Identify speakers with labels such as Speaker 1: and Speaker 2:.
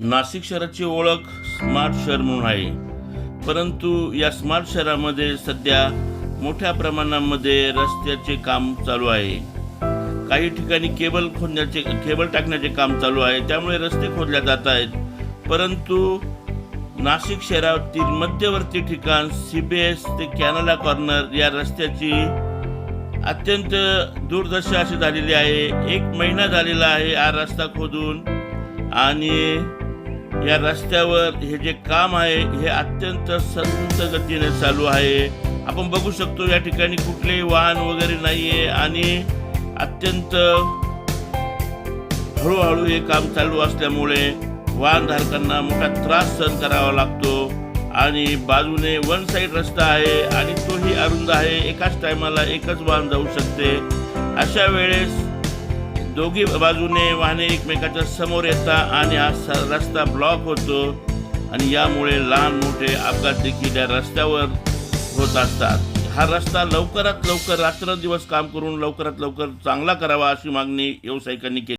Speaker 1: नाशिक शहराची ओळख स्मार्ट शहर म्हणून आहे. परंतु या स्मार्ट शहरामध्ये सध्या मोठ्या प्रमाणामध्ये रस्त्याचे काम चालू आहे. काही ठिकाणी केबल खोदण्याचे केबल टाकण्याचे काम चालू आहे. त्यामुळे रस्ते खोदल्या जात आहेत. परंतु नाशिक शहरातील मध्यवर्ती ठिकाण सी बी एस ते कॅनला कॉर्नर या रस्त्याची अत्यंत दुर्दशा अशी झालेली आहे. एक महिना झालेला आहे हा रस्ता खोदून. आणि या रस्त्यावर हे जे काम आहे हे अत्यंत संत गतीने चालू आहे. आपण बघू शकतो या ठिकाणी कुठलेही वाहन वगैरे नाही आहे आणि अत्यंत हळूहळू हे काम चालू असल्यामुळे वाहनधारकांना मोठा त्रास सहन करावा लागतो. आणि बाजूने वन साईड रस्ता आहे आणि तोही अरुंद आहे. एकाच टायमाला एकच वाहन जाऊ शकते. अशा वेळेस दोघी बाजूने वाहने एकमेकाच्या समोर येतात आणि हा रस्ता ब्लॉक होतो आणि यामुळे लहान मोठे अपघात देखील या रस्त्यावर होत असतात. हा रस्ता लवकरात लवकर रात्रंदिवस काम करून लवकरात लवकर चांगला करावा अशी मागणी व्यावसायिकांनी केली.